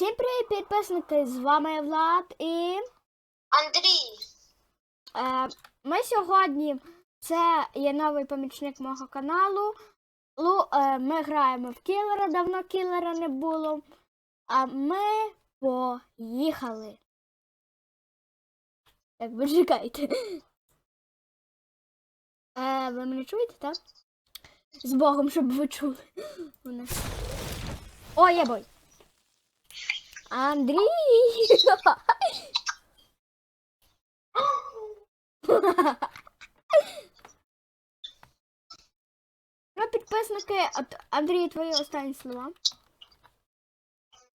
Всім привіт, підписники! З вами Влад і Андрій, е, ми сьогодні це є новий помічник мого каналу. Лу, е, ми граємо в кілера, давно кілера не було. А ми поїхали. Так, ви чекайте. Е, ви мене чуєте, так? З Богом, щоб ви чули. О, є бой. Андрій! Ну, підписники, от, Андрій, твої останні слова.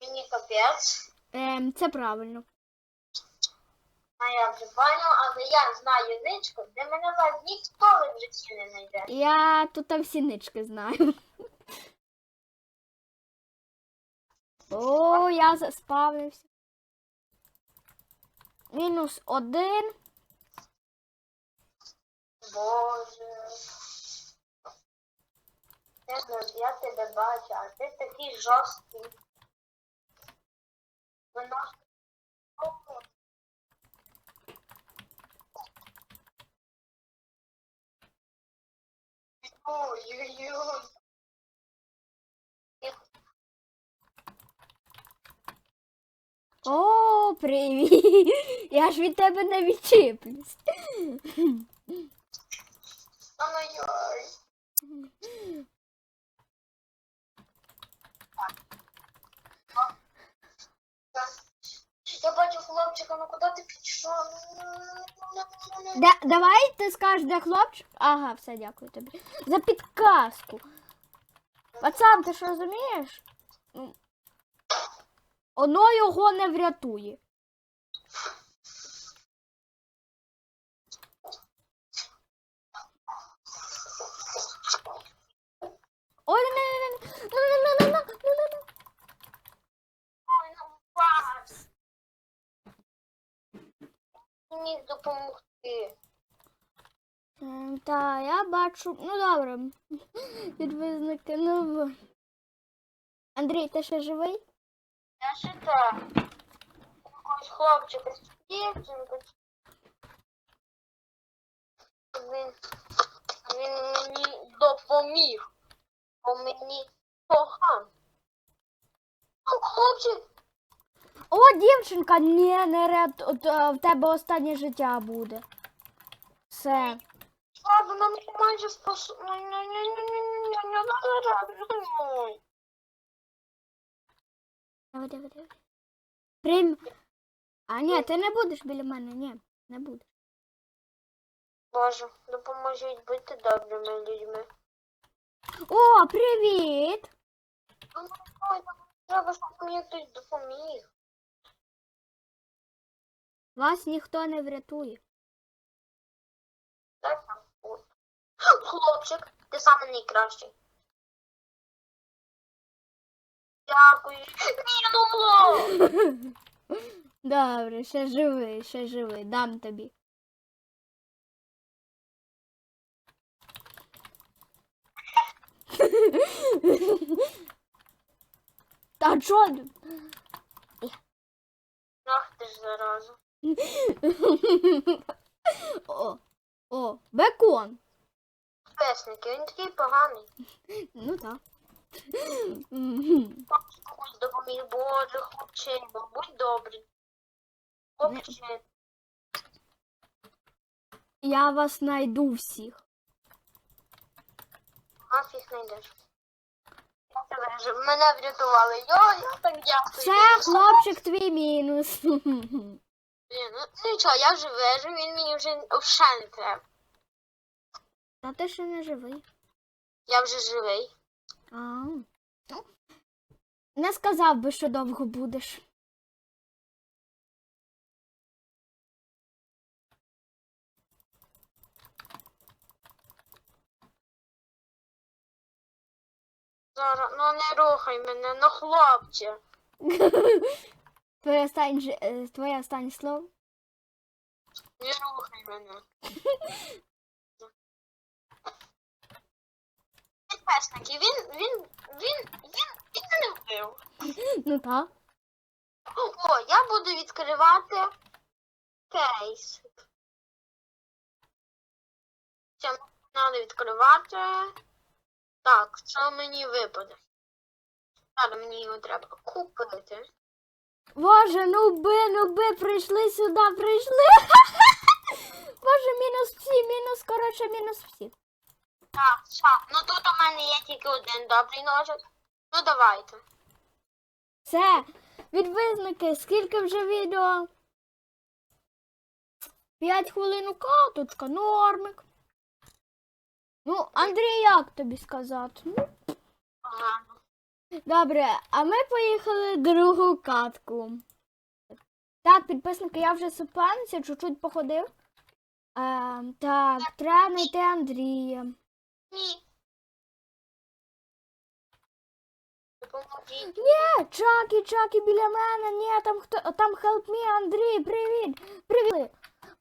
мені капець. Ем, це правильно. А я вже понял, але я знаю ничку, де мене вас ніхто в житті не знайде. Я тут там всі нички знаю. О, я заспавнився. Мінус один. Боже. Я, тебе бачу, а ти такий жорсткий. Воно... Ой-ой-ой. О, привіт! Я ж від тебе не відчіплюсь. Ой-ой. Я бачу хлопчика, ну куди ти пішов? Да, давай ти скажеш, де хлопчик. Ага, все, дякую тобі. За підказку. Пацан, ти ж розумієш? Ну, Воно його не врятує. Ой, не, не, не, не, не, не, не, не, ну. Міг допомогти. Ем, Та, я бачу. Ну добре. Підвизники, ну. Андрій, ти ще живий? Я ще так. Якогось хлопчика з дівчинка. Він, він мені допоміг. Бо мені погано. Ну, хлопчик, О, дівчинка, ні, не ряд, от, е, в тебе останнє життя буде. Все. вона мені майже спас... Давай, давай, давай. Прим. А ні, ти не будеш біля мене, ні, не будеш. Боже, допоможіть бути добрими людьми. О, привіт! Ну, ой, Треба, щоб мені хтось допоміг. Вас ніхто не врятує. Так. Хлопчик, ти самий найкращий. Дякую. Ні, ну! Добре, ще живий, ще живий, дам тобі. Та чо? Ах ти ж зараза. О, о, бекон. Песники, він такий поганий. Ну так. Комусь допоміг, боже, хлопчино, будь добрий. Хлопче, Я вас найду всіх. нафіг не йдеш. Я тебе вже, мене врятували. Йо, я так дякую. Це хлопчик твій мінус. Блін, ну нічого, я вже вижив, він мені вже взагалі не треба. Та ти ще не живий. Я вже живий. Не сказав би, що довго будеш. Зараз, ну не рухай мене, ну хлопче. Твоє останнє, ж- е, твоє останнє слово? Не рухай мене. Підписники, він, він, він, він, він мене вбив. Ну так. О, я буду відкривати кейс. Це треба відкривати. Так, що мені випаде? Зараз мені його треба купити. Боже, ну би, ну би, прийшли сюди, прийшли. Боже, мінус всі, мінус, коротше, мінус всі. Так, так. Ну тут у мене є тільки один добрий ножик. Ну давайте. Все, відвизники, скільки вже відео? П'ять хвилин каточка, нормик. Ну, Андрій, як тобі сказати? Ну, Ага. Добре, а ми поїхали другу катку. Так, підписники, я вже супанця, чуть-чуть походив. Е, так, треба знайти Андрія. Ні. Допоможіть. Ні, Чакі, Чакі біля мене. Ні, там хто там help me, Андрій, привіт. Привіт.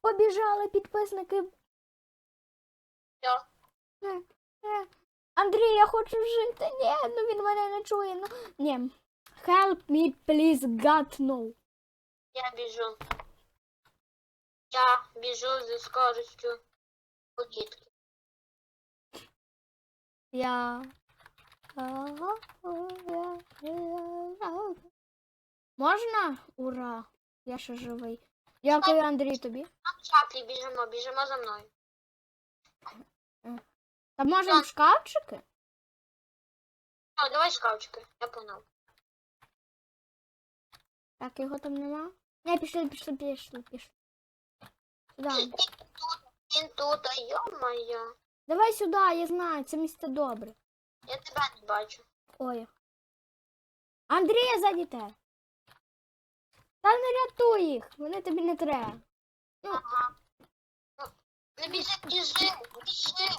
Побіжали підписники. Що? Андрій, я хочу жити. Ні, ну він мене не чує. Ну, ні. Help me, please, God, no. Я біжу. Я біжу зі скоростю подітки. Я. Можна? Ура! Я ще живий. Дякую, Андрій, тобі. Там шаплі біжимо, біжимо за мною. Та можемо в шкафчики? О, давай шкафчики, я погнав. Так, його там нема. Не, пішли, пішли, пішли, пішли. Тут, він тут, а йо-моє. Давай сюди, я знаю, це місце добре. Я тебе не бачу. Ой. Андрія ззаді те. Та не рятуй їх, вони тобі не треба. Ага. Ну, Не біжи, біжи, біжи.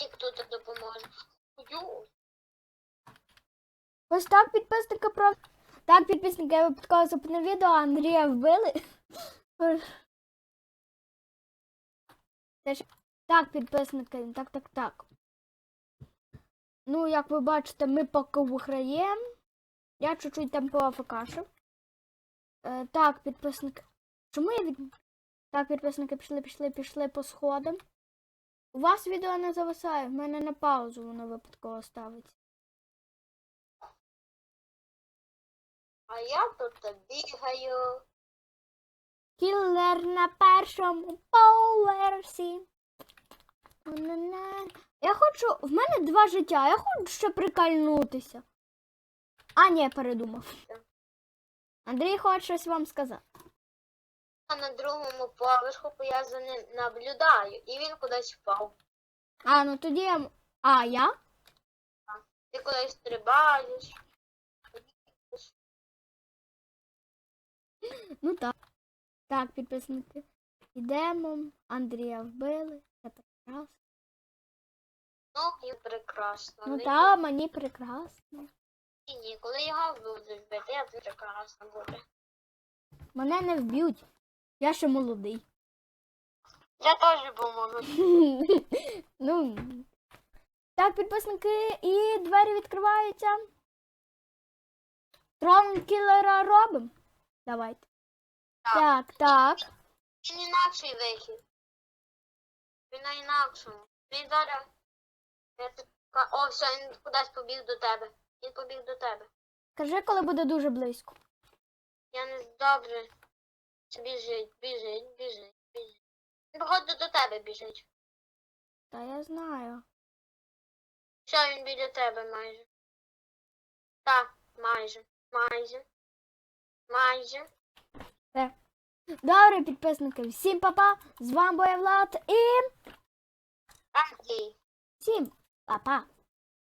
Ніхто тут допоможе. Ю. Ось так підписника про. Так, підписники, я випадково зупинив відео, а Андрія вбили. Це ж... Так, підписники, так, так, так. Ну, як ви бачите, ми поки виграємо. Я чуть-чуть там поафакашив. Е, так, підписники. Чому я від. Так, підписники пішли, пішли, пішли по сходам. У вас відео не зависає, в мене на паузу воно випадково ставиться. А я тут бігаю. Кілер на першому поверсі. Я хочу. В мене два життя, я хочу ще прикольнутися. А, ні, передумав. Андрій хоче щось вам сказати. А на другому поверху бо я за ним наблюдаю, і він кудись впав. А, ну тоді я. А, я? Ти кудись стрибаєш. Ну так. Так, підписники. Йдемо. Андрія вбили. Це прекрасно. Ну і прекрасно. Ну так, мені прекрасно. Ні, ні, коли його будуть бити, я дуже прекрасно буде. Мене не вб'ють. Я ще молодий. Я теж поможу. ну. Так, підписники, і двері відкриваються. Трон кілера робимо. Давайте. Так. Так. Він інакший вихід. Він на інакшому. Він зараз. Я. О, все, він кудись побіг до тебе. Він побіг до тебе. Кажи, коли буде дуже близько. Я не добре. Біжить, біжить, біжить, біжить. Він походу до тебе біжить. Та я знаю. Все, він біля тебе майже. Так, майже, майже, майже. Добре, підписники, всім па-па. З вами Боя Влад і Андрій. всім па-па.